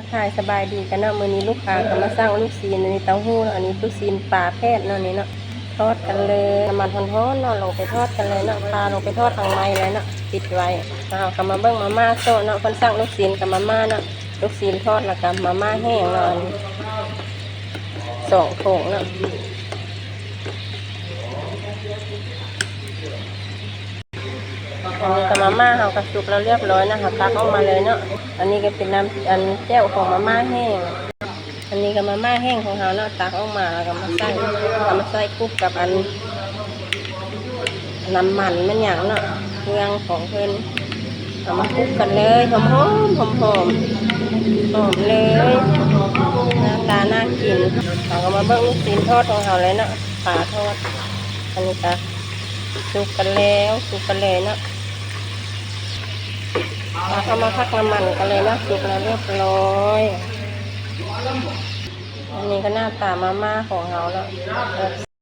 ทักทายสบายดีกันเนาะมื้อนี้ลูกค้าก็มาสร้างลูกซีนอันนี้เต้าหู้เนาะอันนี้ลูกซีนปลาแพทย์เนาะนี่เนาะทอดกันเลยน้ำมันร้อนๆเนาะลงไปทอดกันเลยเนาะปลาลงไปทอดทางในเลยเนาะปิดไว้เอาก็มาเบิ่งมาม่าโซ่เนาะคนสร้างลูกซีนกับมาม่าเนาะลูกซีนทอดแล้วก็มาม่าแห้งเนาะอันสองโถงเนาะ อันนี้ก็มาม่าเฮากระสุกแล้วเรียบร้อยนะคะตักออกมาเลยเนาะอันนี้ก็เป็นน้ำอันแจ่วของมาม่าแห้ง อันนี้ก็มาม่าแห้งของเฮาเนาะตักออกมาแล้วก็มาใส่เอามาใส่คุกกับอันน้ำมันมันหยังเนาะเครื่องของเพิ่นเอามาคุกกันเลยหอมหอมหอมหอมหอมเลยหน้าตาน่ากินเราก็มาเบิ่งลูกชิ้นทอดของเฮาเลยเนาะปลาทอดอันนี้ก็สุกกันแล้วสุกกันเลยเนาะ เข้ามาพักน้ำมันกันเลยนะสุกแล้วเรียบร้อยอันนี้ก็หน้าตามาม่าของเราแล้ว